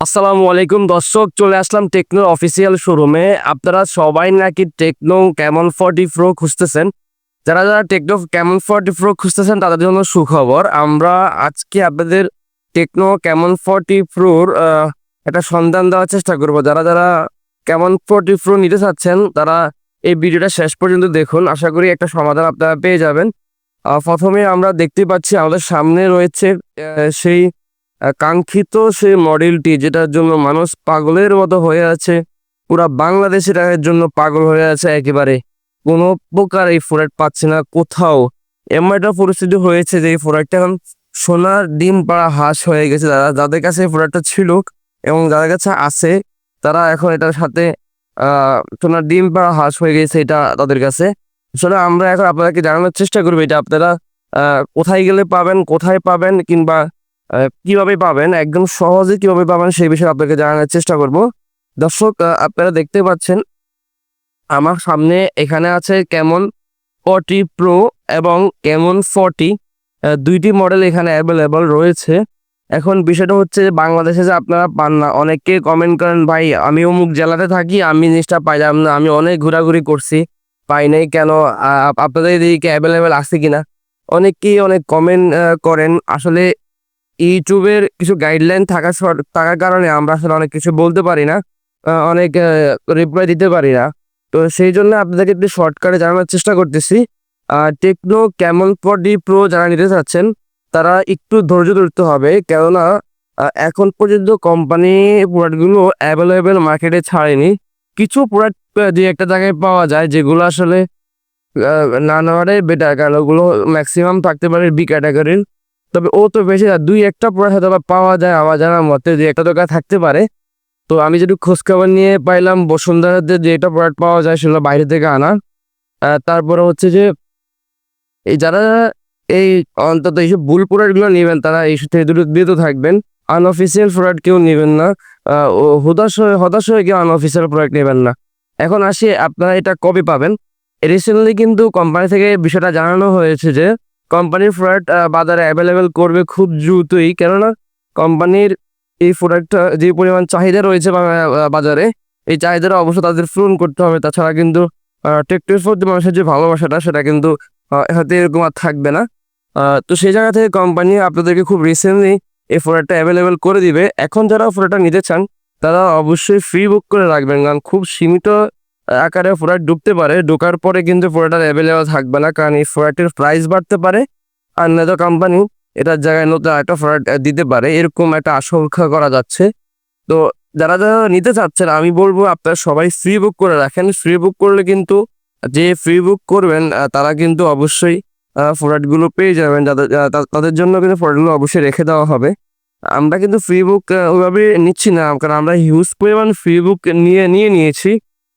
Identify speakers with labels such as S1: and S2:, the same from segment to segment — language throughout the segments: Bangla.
S1: আসসালামু আলাইকুম দর্শক, চলে আসলাম টেকনোর অফিসিয়াল শোরুমে। আপনারা সবাই নাকি টেকনো ক্যামন ফর্টি প্রো খুঁজতেছেন? যারা যারা টেকনো ক্যামন ফর্টি প্রো খুঁজতেছেন, তাদের জন্য সুখবর। আমরা আজকে আপনাদের টেকনো ক্যামন ফর্টি প্রোর একটা সন্ধান দেওয়ার চেষ্টা করব। যারা যারা ক্যামন ফর্টি প্রো নিতে চাচ্ছেন, তারা এই ভিডিওটা শেষ পর্যন্ত দেখুন। আশা করি একটা সমাধান আপনারা পেয়ে যাবেন। প্রথমে আমরা দেখতে পাচ্ছি, আমাদের সামনে রয়েছে সেই কাঙ্ক্ষিত সেই মডেলটি যেটার জন্য মানুষ পাগলের মতো হয়ে আছে, পুরা বাংলাদেশের জন্য পাগল হয়ে আছে একেবারে। কোনো প্রকার এই ফোরাট পাচ্ছে না, কোথাও। এমন একটা পরিস্থিতি হয়েছে যে এই ফোরাটটা এখন সোনার ডিম পাড়া হাঁস হয়ে গেছে। যারা যাদের কাছে এই ফোরাটটা ছিল এবং যাদের কাছে আছে, তারা এখন এটার সাথে সোনার ডিম পাড়া হাঁস হয়ে গেছে এটা তাদের কাছে। আসলে আমরা এখন আপনাদেরকে জানানোর চেষ্টা করব এটা আপনারা কোথায় গেলে পাবেন, কোথায় পাবেন কিংবা কীভাবে পাবেন, একদম সহজে কীভাবে পাবেন সেই বিষয়ে আপনাকে জানানোর চেষ্টা করব। দর্শক আপনারা দেখতে পাচ্ছেন, আমার সামনে এখানে আছে কেমন ফর্টি প্রো এবং কেমন ফর্টি দুইটি মডেল এখানে অ্যাভেলেবল রয়েছে। এখন বিষয়টা হচ্ছে বাংলাদেশে যে আপনারা পান না, অনেকে কমেন্ট করেন, ভাই আমি অমুক জেলাতে থাকি, আমি জিনিসটা পাইলাম না, আমি অনেক ঘোরাঘুরি করছি, পাই নাই কেন আপনাদের এদিকে অ্যাভেলেবেল আছে কিনা? অনেকেই অনেক কমেন্ট করেন, আসলে ইউটিউবের কিছু গাইডলাইন থাকা থাকার কারণে আমরা আসলে অনেক কিছু বলতে পারি না অনেক রিপ্লাই দিতে পারি না। তো সেই জন্য আপনাদেরকে একটু শর্টকাটে জানানোর চেষ্টা করতেছি। আর টেকনো ক্যামন ফর্টি প্রো যারা নিতে চাচ্ছেন, তারা একটু ধৈর্য ধরতে হবে। কেননা এখন পর্যন্ত কোম্পানি প্রোডাক্টগুলো অ্যাভেলেবেল মার্কেটে ছাড়েনি। কিছু প্রোডাক্ট যে একটা জায়গায় পাওয়া যায়, যেগুলো আসলে না নেওয়াটাই বেটার কারণ ওগুলো ম্যাক্সিমাম থাকতে পারে বি ক্যাটাগরির তবে ও তো বেশি দুই একটা প্রোডাক্ট হয়তো পাওয়া যায়। আমার জানার মতে যে একটা দোকান থাকতে পারে। তো আমি যেটু খোঁজখবর নিয়ে পাইলাম, বসুন্ধরাতে যে একটা প্রোডাক্ট পাওয়া যায় সেগুলো বাইরে থেকে আনা তারপরে হচ্ছে যে, এই যারা এই অন্তত এইসব ভুল প্রোডাক্টগুলো নেবেন, তারা এই থেকে দুটো বিরত থাকবেন। আনঅফিসিয়াল প্রোডাক্ট কেউ নেবেন না। ও হতাশ হয়ে হতাশ হয়ে কেউ আনঅফিসিয়াল প্রোডাক্ট নেবেন না। এখন আসি, আপনারা এটা কবে পাবেন? রিসেন্টলি কিন্তু কোম্পানি থেকে বিষয়টা জানানো হয়েছে যে কোম্পানির প্রোডাক্ট বাজারে অ্যাভেলেবেল করবে খুব দ্রুতই। কেননা, কোম্পানির এই প্রোডাক্টটা যে পরিমাণ চাহিদা রয়েছে বাজারে, এই চাহিদাটা অবশ্য তাদের পূরণ করতে হবে। তাছাড়া কিন্তু টেকটের প্রতি মানুষের যে ভালোবাসাটা, সেটা কিন্তু হয়তো এরকম আর থাকবে না। তো সেই জায়গা থেকে কোম্পানি আপনাদেরকে খুব রিসেন্টলি এই প্রোডাক্টটা অ্যাভেলেবেল করে দিবে। এখন যারা প্রোডাক্টটা নিতে চান, তারা অবশ্যই ফ্রি বুক করে রাখবেন। কারণ খুব সীমিত আকারে প্রোডাক্ট ঢুকতে পারে, ঢোকার পরে কিন্তু প্রোডাক্ট অ্যাভেলেবেল থাকবে না, কারণ এই প্রোডাক্টের প্রাইস বাড়তে পারে। আর নয়তো কোম্পানি এটার জায়গায় নতুন একটা প্রোডাক্ট দিতে পারে। এরকম একটা আশঙ্কা করা যাচ্ছে। তো যারা যারা নিতে চাচ্ছেন, আমি বলব আপনারা সবাই ফ্রি বুক করে রাখেন। ফ্রি বুক করলে কিন্তু, যে ফ্রি বুক করবেন তারা কিন্তু অবশ্যই প্রোডাক্টগুলো পেয়ে যাবেন। যাদের তাদের জন্য কিন্তু প্রোডাক্টগুলো অবশ্যই রেখে দেওয়া হবে। আমরা কিন্তু ফ্রি বুক ওইভাবে নিচ্ছি না, কারণ আমরা হিউজ পরিমাণ ফ্রি বুক নিয়ে নিয়ে নিয়েছি।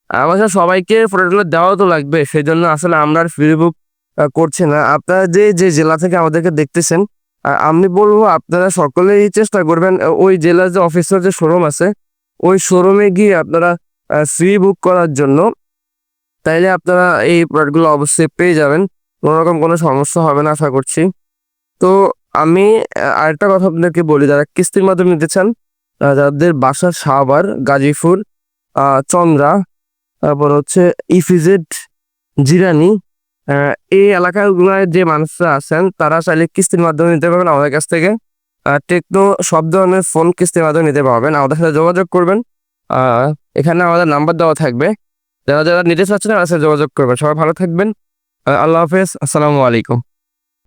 S1: আমাদের সবাইকে প্রোডাক্টগুলো দেওয়া তো লাগবে সেই জন্য আসলে আমরা আর ফ্রি বুক করছি না। আপনারা যে যে জেলা থেকে আমাদেরকে দেখতেছেন আমি বলব আপনারা সকলেই চেষ্টা করবেন ওই জেলার যে অফিসের যে শোরুম আছে, ওই শোরুমে গিয়ে আপনারা ফ্রি বুক করার জন্য তাইলে আপনারা এই প্রোডাক্টগুলো অবশ্যই পেয়ে যাবেন। কোনো রকম কোনো সমস্যা হবে না, আশা করছি। তো আমি আরেকটা কথা আপনাদেরকে বলি, যারা কিস্তির মাধ্যমে নিতে চান যাদের বাসা সাভার, গাজীপুর চন্দ্রা তারপর হচ্ছে ইফিজেড জিরানি। এই এলাকাগুলোয় যে মানুষরা আছেন, তারা চাইলে কিস্তির মাধ্যমে নিতে পারবেন আমাদের কাছ থেকে। টেকনো সব ধরনের ফোন কিস্তির মাধ্যমে নিতে পারবেন। আমাদের সাথে যোগাযোগ করবেন। এখানে আমাদের নাম্বার দেওয়া থাকবে। যারা যারা নিতে চাচ্ছেন তারা সাথে যোগাযোগ করবেন। সবাই ভালো থাকবেন। আল্লাহ হাফেজ। আসসালামু আলাইকুম।